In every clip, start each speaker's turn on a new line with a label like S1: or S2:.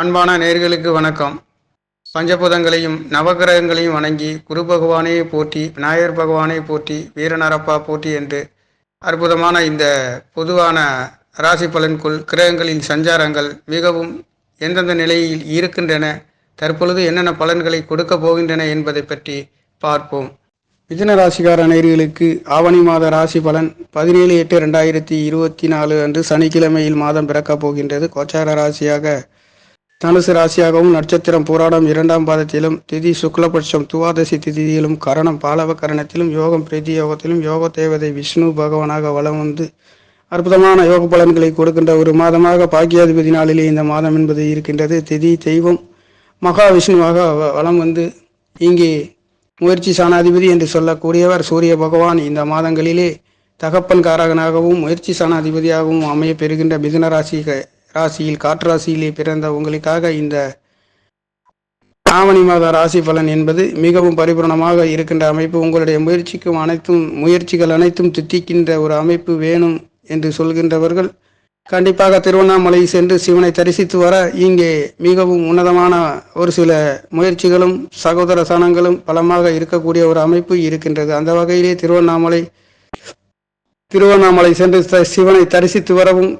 S1: அன்பான நேர்களுக்கு வணக்கம். பஞ்சபூதங்களையும் நவகிரகங்களையும் வணங்கி குரு பகவானே போற்றி விநாயகர் பகவானே போற்றி வீரநரப்பா போற்றி என்று அற்புதமான இந்த பொதுவான ராசி பலன்குள் கிரகங்களின் சஞ்சாரங்கள் மிகவும் எந்தெந்த நிலையில் இருக்கின்றன தற்பொழுது என்னென்ன பலன்களை கொடுக்க போகின்றன என்பதை பற்றி பார்ப்போம். மிதன ராசிக்கார நேர்களுக்கு ஆவணி மாத ராசி பலன் பதினேழு எட்டு ரெண்டாயிரத்தி இருபத்தி நாலு அன்று சனிக்கிழமையில் மாதம் பிறக்கப் போகின்றது. கோச்சார ராசியாக தனுசு ராசியாகவும் நட்சத்திரம் போராடம் இரண்டாம் பாதத்திலும் திதி சுக்லபட்சம் துவாதசி திதியிலும் கரணம் பாலவ கரணத்திலும் யோகம் பிரீதி யோகத்திலும் யோக தேவதை விஷ்ணு பகவானாக வலம் வந்து அற்புதமான யோக பலன்களை கொடுக்கின்ற ஒரு மாதமாக பாக்கியாதிபதி நாளிலே இந்த மாதம் என்பது இருக்கின்றது. திதி தெய்வம் மகா விஷ்ணுவாக வ- வலம் வந்து இங்கே முயற்சி சாணாதிபதி என்று சொல்லக்கூடியவர் சூரிய பகவான் இந்த மாதங்களிலே தகப்பன் காரகனாகவும் முயற்சி சாணாதிபதியாகவும் அமைய பெறுகின்ற மிதுன ராசி ராசியில் காற்றாசியிலே பிறந்த உங்களுக்காக இந்த ஆவணி மாத ராசி பலன் என்பது மிகவும் பரிபூரணமாக இருக்கின்ற அமைப்பு. உங்களுடைய முயற்சிக்கும் அனைத்தும் முயற்சிகள் அனைத்தும் தித்திக்கின்ற ஒரு அமைப்பு வேணும் என்று சொல்கின்றவர்கள் கண்டிப்பாக திருவண்ணாமலை சென்று சிவனை தரிசித்து வர இங்கே மிகவும் உன்னதமான ஒரு சில முயற்சிகளும் சகோதர சனங்களும் பலமாக இருக்கக்கூடிய ஒரு அமைப்பு இருக்கின்றது. அந்த வகையிலே திருவண்ணாமலை திருவண்ணாமலை சென்று சிவனை தரிசித்து வரவும்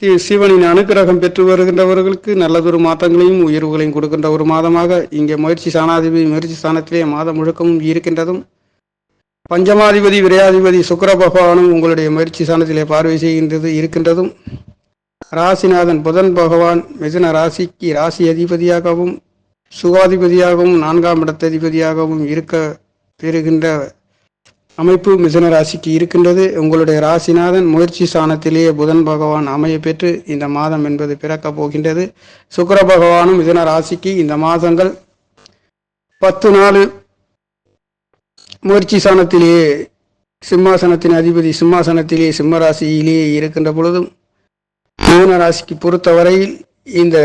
S1: சிவனின் அனுக்கிரகம் பெற்று வருகின்றவர்களுக்கு நல்லதொரு மாற்றங்களையும் உயர்வுகளையும் கொடுக்கின்ற ஒரு மாதமாக இங்கே முயற்சி சாணாதிபதி முயற்சி ஸ்தானத்திலே மாதம் முழுக்கமும் இருக்கின்றதும். பஞ்சமாதிபதி விரையாதிபதி சுக்கர பகவானும் உங்களுடைய முயற்சி ஸ்தானத்திலே பார்வை செய்கின்றது இருக்கின்றதும். ராசிநாதன் புதன் பகவான் மிதுன ராசிக்கு ராசி அதிபதியாகவும் சுகாதிபதியாகவும் நான்காம் இடத்ததிபதியாகவும் இருக்க பெறுகின்ற அமைப்பு மிதுன ராசிக்கு இருக்கின்றது. உங்களுடைய ராசிநாதன் முயற்சி ஸ்தானத்திலேயே புதன் பகவான் அமைய பெற்று இந்த மாதம் என்பது பிறக்கப் போகின்றது. சுக்கர பகவானும் மிதுன ராசிக்கு இந்த மாதங்கள் பத்து நாள் முயற்சி ஸ்தானத்திலேயே சிம்மாசனத்தின் அதிபதி சிம்மாசனத்திலேயே சிம்ம ராசியிலேயே இருக்கின்ற பொழுதும் மிதுன ராசிக்கு பொறுத்தவரையில் இந்த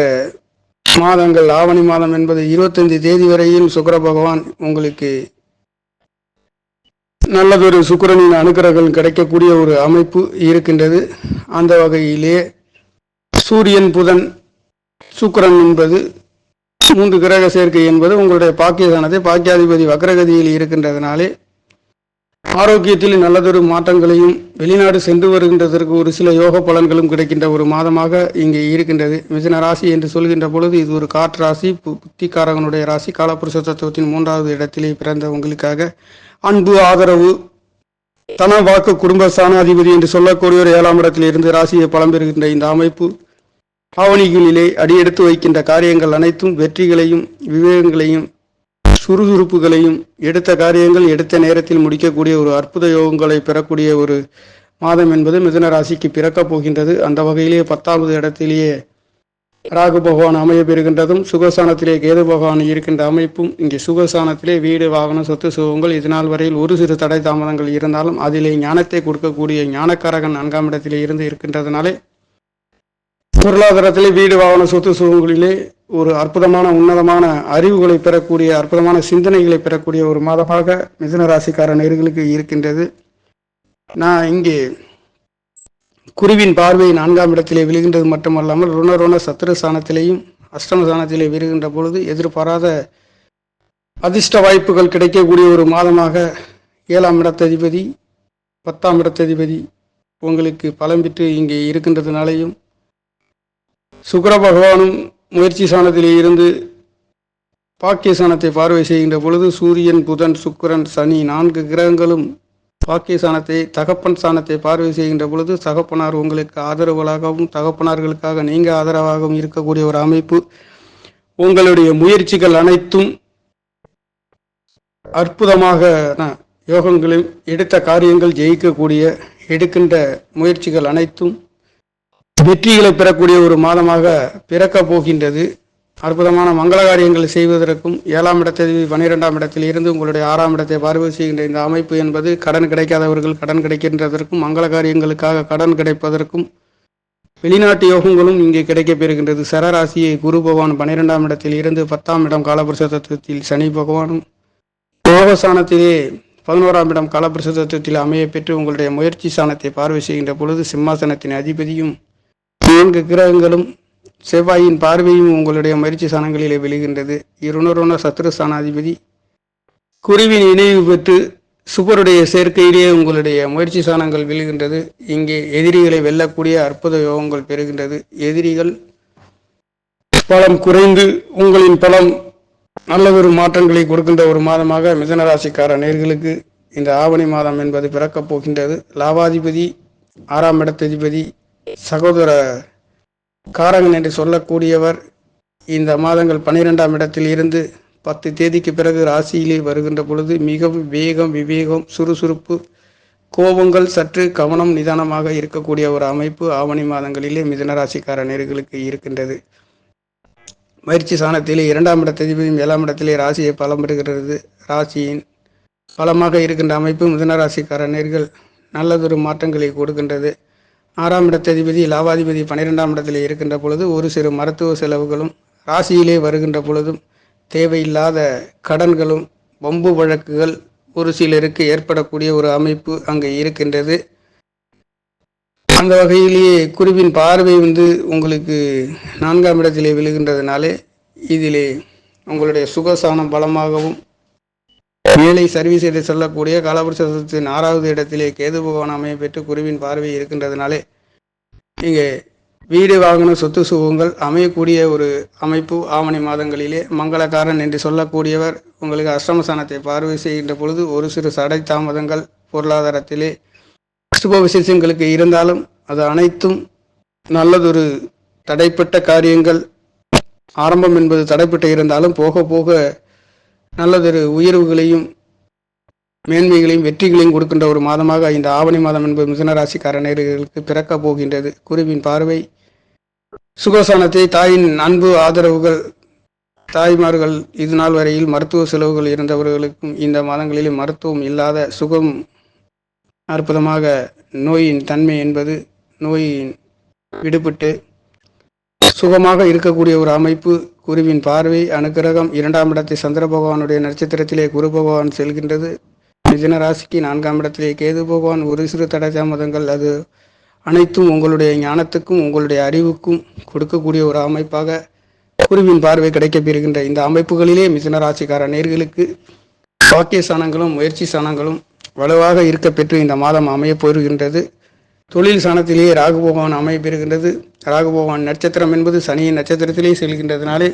S1: மாதங்கள் ஆவணி மாதம் என்பது இருபத்தஞ்சு தேதி வரையில் சுக்கர பகவான் உங்களுக்கு நல்லதொரு சுக்கிரனின் அனுகிரகம் கிடைக்கக்கூடிய ஒரு அமைப்பு இருக்கின்றது. அந்த வகையிலே சூரியன் புதன் சுக்கிரன் என்பது மூன்று கிரக சேர்க்கை என்பது உங்களுடைய பாக்கியதானது பாக்கியாதிபதி வக்ரகதியில் இருக்கின்றதுனாலே ஆரோக்கியத்தில் நல்லதொரு மாற்றங்களையும் வெளிநாடு சென்று வருகின்றதற்கு ஒரு சில யோக பலன்களும் கிடைக்கின்ற ஒரு மாதமாக இங்கே இருக்கின்றது. மிதன ராசி என்று சொல்கின்ற பொழுது இது ஒரு காற்று ராசி. பு- புத்திகாரகனுடைய ராசி. காலப்புருஷ தத்துவத்தின் மூன்றாவது இடத்திலே பிறந்த உங்களுக்காக அன்பு ஆதரவு தன வாக்கு குடும்ப ஸ்தானாதிபதி என்று சொல்லக்கூடிய ஒரு ஏழாம் இடத்தில் இருந்து ராசியை பலம் பெறுகின்ற இந்த அமைப்பு ஆவணிகளிலே அடியெடுத்து வைக்கின்ற காரியங்கள் அனைத்தும் வெற்றிகளையும் விவேகங்களையும் சுறுசுறுப்புகளையும் எடுத்த காரியங்கள் எடுத்த நேரத்தில் முடிக்கக்கூடிய ஒரு அற்புத யோகங்களை பெறக்கூடிய ஒரு மாதம் என்பது மிதன ராசிக்கு பிறக்கப் போகின்றது. அந்த வகையிலேயே பத்தாவது இடத்திலேயே ராகு பகவான் அமைய பெறுகின்றதும் சுகசானத்திலே கேது பகவான் இருக்கின்ற அமைப்பும் இங்கே சுகசானத்திலே வீடு வாகனம் சொத்து சுகங்கள் இதனால் வரையில் ஒரு சிறு தடை தாமதங்கள் இருந்தாலும் அதிலே ஞானத்தை கொடுக்கக்கூடிய ஞானக்காரகன் நான்காம் இடத்திலே இருந்து இருக்கின்றதுனாலே பொருளாதாரத்திலே வீடு வாகன சொத்து சுகங்களிலே ஒரு அற்புதமான உன்னதமான அறிவுகளை பெறக்கூடிய அற்புதமான சிந்தனைகளை பெறக்கூடிய ஒரு மாதமாக மிதுன ராசிக்கார நேர்களுக்கு இருக்கின்றது. நான் இங்கே குருவின் பார்வை நான்காம் இடத்திலே விழுகின்றது மட்டுமல்லாமல் ருண ருண சத்துரு சாணத்திலேயும் அஷ்டம சாணத்திலே விழுகின்ற பொழுது எதிர்பாராத அதிர்ஷ்ட வாய்ப்புகள் கிடைக்கக்கூடிய ஒரு மாதமாக ஏழாம் இடத்ததிபதி பத்தாம் இடத்ததிபதி உங்களுக்கு பலம் பெற்று இங்கே இருக்கின்றதுனாலையும் சுக்கர பகவானும் முயற்சி சாணத்திலே இருந்து பாக்கிய சாணத்தை பார்வை செய்கின்ற பொழுது சூரியன் புதன் சுக்கரன் சனி நான்கு கிரகங்களும் பாக்கிய சாணத்தை தகப்பன் சாணத்தை பார்வை செய்கின்ற பொழுது தகப்பனார் உங்களுக்கு ஆதரவுகளாகவும் தகப்பனார்களுக்காக நீங்க ஆதரவாகவும் இருக்கக்கூடிய ஒரு அமைப்பு. உங்களுடைய முயற்சிகள் அனைத்தும் அற்புதமாக யோகங்களில் எடுத்த காரியங்கள் ஜெயிக்கக்கூடிய எடுக்கின்ற முயற்சிகள் அனைத்தும் வெற்றிகளை பெறக்கூடிய ஒரு மாதமாக பிறக்கப் போகின்றது. அற்புதமான மங்கள காரியங்களை செய்வதற்கும் ஏழாம் இடத்தில் பனிரெண்டாம் இடத்தில் இருந்து உங்களுடைய ஆறாம் இடத்தை பார்வை செய்கின்ற இந்த அமைப்பு என்பது கடன் கிடைக்காதவர்கள் கடன் கிடைக்கின்றதற்கும் மங்கள காரியங்களுக்காக கடன் கிடைப்பதற்கும் வெளிநாட்டு யோகங்களும் இங்கே கிடைக்கப்பெறுகின்றது சரராசியை குரு பகவான் பனிரெண்டாம் இடத்தில் இருந்து பத்தாம் இடம் காலபுருஷ தத்துவத்தில் சனி பகவானும் யோகஸ்தானத்திலே பதினோராம் இடம் காலபுருஷ தத்துவத்தில் அமைய பெற்று உங்களுடைய முயற்சி ஸ்தானத்தை பார்வை செய்கின்ற பொழுது சிம்மாசனத்தின் அதிபதியும் நான்கு கிரகங்களும் செவ்வாயின் பார்வையும் உங்களுடைய முயற்சி சனங்களிலே விழுகின்றது. இருநூறுன சத்ரு ஸ்தானாதிபதி. குருவின் இணைவு பெற்று சுபருடைய சேர்க்கையிலே உங்களுடைய முயற்சி சாணங்கள் விழுகின்றது. இங்கே எதிரிகளை வெல்லக்கூடிய அற்புத யோகங்கள் பெறுகின்றது. எதிரிகள் பலம் குறைந்து உங்களின் பலம் நல்ல ஒரு மாற்றங்களை கொடுக்கின்ற ஒரு மாதமாக மிதனராசிக்கார நேர்களுக்கு இந்த ஆவணி மாதம் என்பது பிறக்கப் போகின்றது. லாபாதிபதி ஆறாம் இடத்ததிபதி சகோதர காரகன் என்று சொல்லக்கூடியவர் இந்த மாதங்கள் பன்னிரெண்டாம் இடத்தில் இருந்து பத்து தேதிக்கு பிறகு ராசியிலே வருகின்ற பொழுது மிகவும் வேகம் விவேகம் சுறுசுறுப்பு கோபங்கள் சற்று கவனம் நிதானமாக இருக்கக்கூடிய ஒரு அமைப்பு ஆவணி மாதங்களிலே மிதனராசிக்கார நேர்களுக்கு இருக்கின்றது. முயற்சி சாணத்திலே இரண்டாம் இடத்ததிபதியும் ஏழாம் இடத்திலே ராசியை பலம் பெறுகிறது. ராசியின் பலமாக இருக்கின்ற அமைப்பு மிதனராசிக்கார நேர்கள் நல்லதொரு மாற்றங்களை கொடுக்கின்றது. ஆறாம் இடத்ததிபதி லாபாதிபதி பன்னிரெண்டாம் இடத்திலே இருக்கின்ற பொழுது ஒரு சிறு மருத்துவ செலவுகளும் ராசியிலே வருகின்ற பொழுதும் தேவையில்லாத கடன்களும் வம்பு வழக்குகள் ஒரு சிலருக்கு ஏற்படக்கூடிய ஒரு அமைப்பு அங்கே இருக்கின்றது. அந்த வகையிலேயே குருவின் பார்வை வந்து உங்களுக்கு நான்காம் இடத்திலே விழுகின்றதுனாலே இதிலே உங்களுடைய சுகசானம் பலமாகவும் வேலை சர்வீஸ் என்று சொல்லக்கூடிய காலபுருஷத்தின் ஆறாவது இடத்திலே கேது பகவான் அமைய பெற்று குருவின் பார்வை இருக்கின்றதுனாலே இங்கே வீடு வாகன சொத்து சுகங்கள் அமையக்கூடிய ஒரு அமைப்பு ஆவணி மாதங்களிலே மங்களகாரன் என்று சொல்லக்கூடியவர் உங்களுக்கு அஷ்டமஸ்தானத்தை பார்வை செய்கின்ற பொழுது ஒரு சிறு சடை தாமதங்கள் பொருளாதாரத்திலே சுப விசேஷங்களுக்கு இருந்தாலும் அது அனைத்தும் நல்லதொரு தடைப்பட்ட காரியங்கள் ஆரம்பம் என்பது தடைப்பட்டு இருந்தாலும் போக போக நல்லதொரு உயர்வுகளையும் மேன்மைகளையும் வெற்றிகளையும் கொடுக்கின்ற ஒரு மாதமாக இந்த ஆவணி மாதம் என்பது மிதனராசிக்காரர்களுக்கு பிறக்கப் போகின்றது. குருவின் பார்வை சுகசானத்தை தாயின் அன்பு ஆதரவுகள் தாய்மார்கள் இது நாள் வரையில் மருத்துவ செலவுகள் இருந்தவர்களுக்கும் இந்த மாதங்களிலே மருத்துவம் இல்லாத சுகம் அற்புதமாக நோயின் தன்மை என்பது நோயின் விடுபட்டு சுகமாக இருக்கக்கூடிய ஒரு அமைப்பு குருவின் பார்வை அனுக்கிரகம் இரண்டாம் இடத்தை சந்திர பகவானுடைய நட்சத்திரத்திலே குரு பகவான் செல்கின்றது. மிதன ராசிக்கு நான்காம் இடத்திலே கேது பகவான் ஒரு சிறு தடை தாமதங்கள் அது அனைத்தும் உங்களுடைய ஞானத்துக்கும் உங்களுடைய அறிவுக்கும் கொடுக்கக்கூடிய ஒரு அமைப்பாக குருவின் பார்வை கிடைக்கப்பெறுகின்ற இந்த அமைப்புகளிலே மிதன ராசிக்கார நேர்களுக்கு பாக்கிய சாணங்களும் முயற்சி சாணங்களும் வலுவாக இருக்க பெற்று இந்த மாதம் அமையப் போகின்றது. தொழில் சாணத்திலேயே ராகு பகவான் இருக்கின்றது பெறுகின்றது. ராகு பகவான் நட்சத்திரம் என்பது சனியின் நட்சத்திரத்திலே செல்கின்றதுனாலே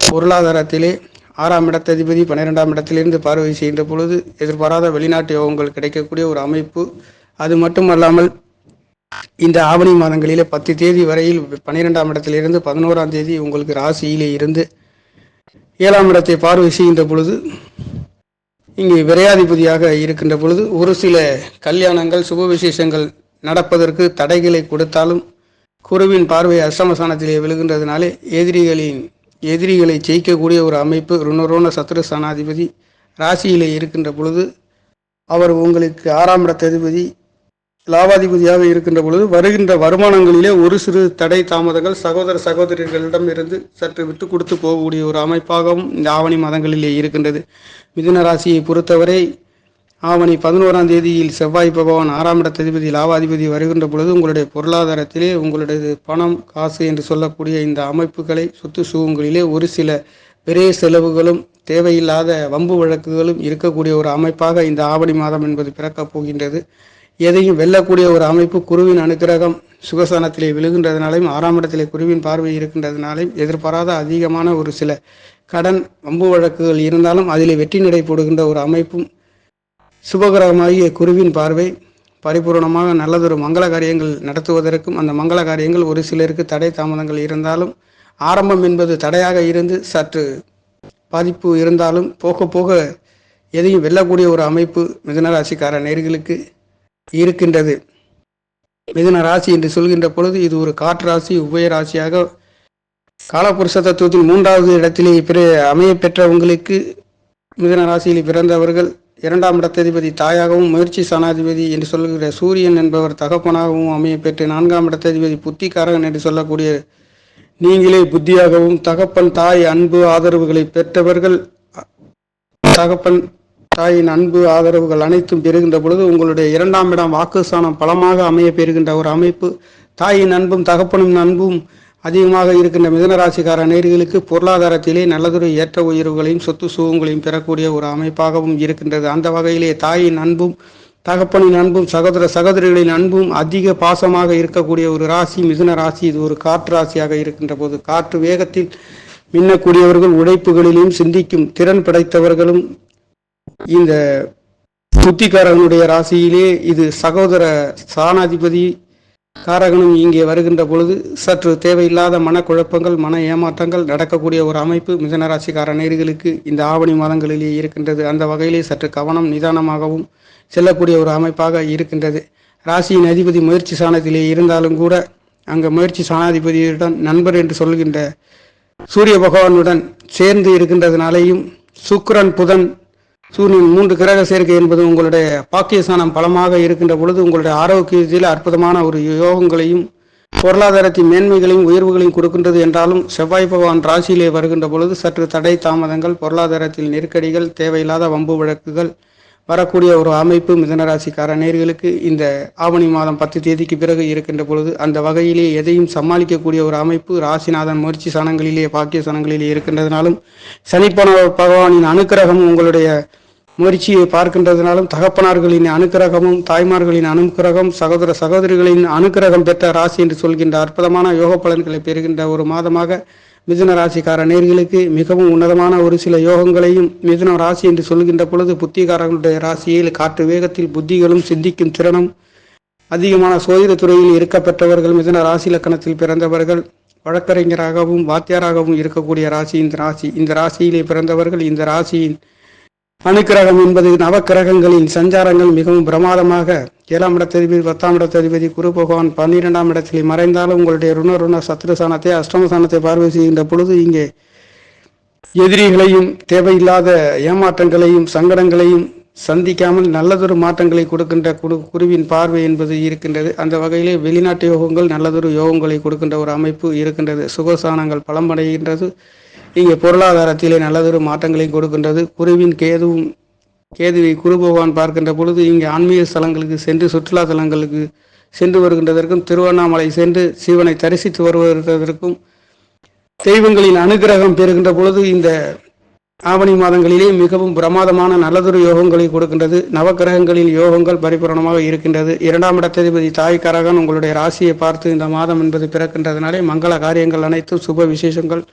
S1: பொருளாதாரத்திலே ஆறாம் இடத்ததிபதி பன்னிரெண்டாம் இடத்திலிருந்து பார்வை செய்கின்ற பொழுது எதிர்பாராத வெளிநாட்டு யோகங்கள் கிடைக்கக்கூடிய ஒரு அமைப்பு. அது மட்டுமல்லாமல் இந்த ஆவணி மாதங்களிலே பத்து தேதி வரையில் பன்னிரெண்டாம் இடத்திலிருந்து பதினோராம் தேதி உங்களுக்கு ராசியிலே இருந்து ஏழாம் இடத்தை பார்வை செய்கின்ற பொழுது இங்கே விரையாதிபதியாக இருக்கின்ற பொழுது ஒரு சில கல்யாணங்கள் சுப விசேஷங்கள் நடப்பதற்கு தடைகளை கொடுத்தாலும் குருவின் பார்வை அஷ்டமஸ்தானத்திலே விழுகின்றதுனாலே எதிரிகளின் எதிரிகளை ஜெயிக்கக்கூடிய ஒரு அமைப்பு ருணரோண சத்ரு ஸ்தானாதிபதி ராசியிலே இருக்கின்ற பொழுது அவர் உங்களுக்கு ஆறாம் இடத்ததிபதி லாபாதிபதியாக இருக்கின்ற பொழுது வருகின்ற வருமானங்களிலே ஒரு சிறு தடை தாமதங்கள் சகோதர சகோதரிகளிடம் இருந்து சற்று விட்டு கொடுத்து போகக்கூடிய ஒரு அமைப்பாகவும் இந்த ஆவணி மாதங்களிலே இருக்கின்றது. மிதுன ராசியை பொறுத்தவரை ஆவணி பதினோராம் தேதியில் செவ்வாய் பகவான் ஆறாம் இடத்ததிபதி லாபாதிபதி வருகின்ற பொழுது உங்களுடைய பொருளாதாரத்திலே உங்களுடைய பணம் காசு என்று சொல்லக்கூடிய இந்த அமைப்புகளை சொத்து சுகங்களிலே ஒரு சில பெரிய செலவுகளும் தேவையில்லாத வம்பு வழக்குகளும் இருக்கக்கூடிய ஒரு அமைப்பாக இந்த ஆவணி மாதம் என்பது பிறக்கப் போகின்றது. எதையும் வெல்லக்கூடிய ஒரு அமைப்பு குருவின் அனுக்கிரகம் சுகசானத்திலே விழுகின்றதுனாலையும் ஆறாம் இடத்திலே குருவின் பார்வை இருக்கின்றதுனாலையும் எதிர்பாராத அதிகமான ஒரு சில கடன் வம்பு வழக்குகள் இருந்தாலும் அதிலே வெற்றி நடை போடுகின்ற ஒரு அமைப்பும் சுபகிரகமாகிய குருவின் பார்வை பரிபூர்ணமாக நல்லதொரு மங்கள காரியங்கள் நடத்துவதற்கும் அந்த மங்கள காரியங்கள் ஒரு சிலருக்கு தடை தாமதங்கள் இருந்தாலும் ஆரம்பம் என்பது தடையாக இருந்து சற்று பாதிப்பு இருந்தாலும் போக போக எதையும் வெல்லக்கூடிய ஒரு அமைப்பு மிதனராசிக்கார நேர்களுக்கு இருக்கின்றது. மிதன ராசி என்று சொல்கின்ற பொழுது இது ஒரு காற்று ராசி உபய ராசியாக காலபுருஷ தத்துவத்தின் மூன்றாவது இடத்திலே பிற அமைய பெற்றவங்களுக்கு மிதன ராசியில் பிறந்தவர்கள் இரண்டாம் இடத்ததிபதி தாயாகவும் முயற்சி சனாதிபதி என்று சொல்லுகிற சூரியன் என்பவர் தகப்பனாகவும் அமைய பெற்று நான்காம் இடத்ததிபதி புத்திக்காரகன் என்று சொல்லக்கூடிய நீங்களே புத்தியாகவும் தகப்பன் தாய் அன்பு ஆதரவுகளை பெற்றவர்கள் தகப்பன் தாயின் அன்பு ஆதரவுகள் அனைத்தும் பெறுகின்ற பொழுது உங்களுடைய இரண்டாம் இடம் வாக்குஸ்தானம் பலமாக அமைய பெறுகின்ற ஒரு அமைப்பு. தாயின் அன்பும் தகப்பனும் அன்பும் அதிகமாக இருக்கின்ற மிதனராசிக்கார நேர்களுக்கு பொருளாதாரத்திலே நல்லதொரு ஏற்ற உயர்வுகளையும் சொத்து சுகங்களையும் பெறக்கூடிய ஒரு அமைப்பாகவும் இருக்கின்றது. அந்த வகையிலே தாயின் அன்பும் தகப்பனின் அன்பும் சகோதர சகோதரிகளின் அன்பும் அதிக பாசமாக இருக்கக்கூடிய ஒரு ராசி மிதுன ராசி. இது ஒரு காற்று ராசியாக இருக்கின்ற போது காற்று வேகத்தில் மின்னக்கூடியவர்கள் உழைப்புகளிலும் சிந்திக்கும் திறன் படைத்தவர்களும் இந்த புத்திக்காரனுடைய ராசியிலே இது சகோதர சாணாதிபதி காரகனும் இங்கே வருகின்ற பொழுது சற்று தேவையில்லாத மனக்குழப்பங்கள் மன ஏமாற்றங்கள் நடக்கக்கூடிய ஒரு அமைப்பு மிதனராசிக்கார நேர்களுக்கு இந்த ஆவணி மாதங்களிலே இருக்கின்றது. அந்த வகையிலே சற்று கவனம் நிதானமாகவும் செல்லக்கூடிய ஒரு அமைப்பாக இருக்கின்றது. ராசியின் அதிபதி முயற்சி சாணத்திலே இருந்தாலும் கூட அங்கே முயற்சி சாணாதிபதியுடன் நண்பர் என்று சொல்கின்ற சூரிய பகவானுடன் சேர்ந்து இருக்கின்றதுனாலேயும் சுக்ரன் புதன் சூரியன் மூன்று கிரக சேர்க்கை என்பது உங்களுடைய பாக்கியஸ்தானம் பலமாக இருக்கின்ற பொழுது உங்களுடைய ஆரோக்கியத்தில் அற்புதமான ஒரு யோகங்களையும் பொருளாதாரத்தின் மேன்மைகளையும் உயர்வுகளையும் கொடுக்கின்றது என்றாலும் செவ்வாய் பகவான் ராசியிலே வருகின்ற பொழுது சற்று தடை தாமதங்கள் பொருளாதாரத்தில் நெருக்கடிகள் தேவையில்லாத வம்பு வழக்குகள் வரக்கூடிய ஒரு அமைப்பு மிதனராசிக்கார நேர்களுக்கு இந்த ஆவணி மாதம் பத்து தேதிக்கு பிறகு இருக்கின்ற பொழுது அந்த வகையிலே எதையும் சமாளிக்கக்கூடிய ஒரு அமைப்பு ராசிநாதன் முயற்சி சனங்களிலே பாக்கிய சனங்களிலே இருக்கின்றதுனாலும் சனிப்பன பகவானின் அனுக்கிரகம் உங்களுடைய முயற்சியை பார்க்கின்றதுனாலும் தகப்பனார்களின் அனுக்கிரகமும் தாய்மார்களின் அனுக்கிரகம் சகோதர சகோதரிகளின் அனுக்கிரகம் பெற்ற ராசி என்று சொல்கின்ற அற்புதமான யோக பலன்களை பெறுகின்ற ஒரு மாதமாக மிதுன ராசிக்கார நேர்களுக்கு மிகவும் உன்னதமான ஒரு சில யோகங்களையும் மிதுன ராசி என்று சொல்கின்ற பொழுது புத்திகாரர்களுடைய ராசியில் காற்று வேகத்தில் புத்திகளும் சிந்திக்கும் திறனும் அதிகமான சோதிட துறையில் இருக்க பெற்றவர்கள் மிதுன ராசி லக்கணத்தில் பிறந்தவர்கள் வழக்கறிஞராகவும் வாத்தியாராகவும் இருக்கக்கூடிய ராசி இந்த ராசி. இந்த ராசியிலே பிறந்தவர்கள் இந்த ராசியின் அணுக்கிரகம் என்பது நவக்கிரகங்களின் சஞ்சாரங்கள் மிகவும் பிரமாதமாக. ஏழாம் இடத்ததிபதி பத்தாம் இடத்ததிபதி குரு பகவான் பன்னிரெண்டாம் இடத்தில் மறைந்தாலும் உங்களுடைய ருண ருண சத்ருசானத்தை அஷ்டமசானத்தை பார்வை செய்கின்ற பொழுது இங்கே எதிரிகளையும் தேவையில்லாத ஏமாற்றங்களையும் சங்கடங்களையும் சந்திக்காமல் நல்லதொரு மாற்றங்களை கொடுக்கின்ற குரு குருவின் பார்வை என்பது இருக்கின்றது. அந்த வகையிலே வெளிநாட்டு யோகங்கள் நல்லதொரு யோகங்களை கொடுக்கின்ற ஒரு அமைப்பு இருக்கின்றது. சுகசானங்கள் பலமடைகின்றது. இங்கே பொருளாதாரத்திலே நல்லதொரு மாற்றங்களையும் கொடுக்கின்றது. குருவின் கேதுவும் கேதுவை குரு பகவான் பார்க்கின்ற பொழுது இங்கே ஆன்மீக ஸ்தலங்களுக்கு சென்று சுற்றுலா தலங்களுக்கு சென்று வருகின்றதற்கும் திருவண்ணாமலை சென்று சிவனை தரிசித்து வருவதற்கும் தெய்வங்களின் அனுகிரகம் பெறுகின்ற பொழுது இந்த ஆவணி மாதங்களிலே மிகவும் பிரமாதமான நல்லதொரு யோகங்களை கொடுக்கின்றது. நவக்கிரகங்களில் யோகங்கள் பரிபூரணமாக இருக்கின்றது. இரண்டாம் இடத்ததிபதி தாய் கரகன் உங்களுடைய ராசியை பார்த்து இந்த மாதம் என்பது பிறக்கின்றதுனாலே மங்கள காரியங்கள் அனைத்தும் சுப விசேஷங்கள்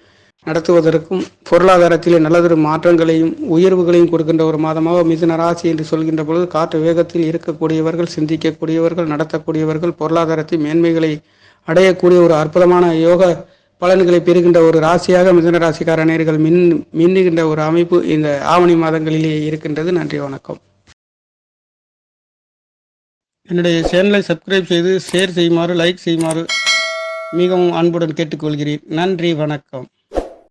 S1: நடத்துவதற்கும் பொருளாதாரத்திலே நல்லதொரு மாற்றங்களையும் உயர்வுகளையும் கொடுக்கின்ற ஒரு மாதமாக மிதுன ராசி என்று சொல்கின்ற பொழுது காற்று வேகத்தில் இருக்கக்கூடியவர்கள் சிந்திக்கக்கூடியவர்கள் நடத்தக்கூடியவர்கள் பொருளாதாரத்தின் மேன்மைகளை அடையக்கூடிய ஒரு அற்புதமான யோக பலன்களை பெறுகின்ற ஒரு ராசியாக மிதுன ராசிக்கார நேர்கள் மின் மின்னுகின்ற ஒரு அமைப்பு இந்த ஆவணி மாதங்களிலே இருக்கின்றது. நன்றி வணக்கம். என்னுடைய சேனலை சப்ஸ்கிரைப் செய்து ஷேர் செய்யுமாறு லைக் செய்யுமாறு மிகவும் அன்புடன் கேட்டுக்கொள்கிறேன். நன்றி வணக்கம்.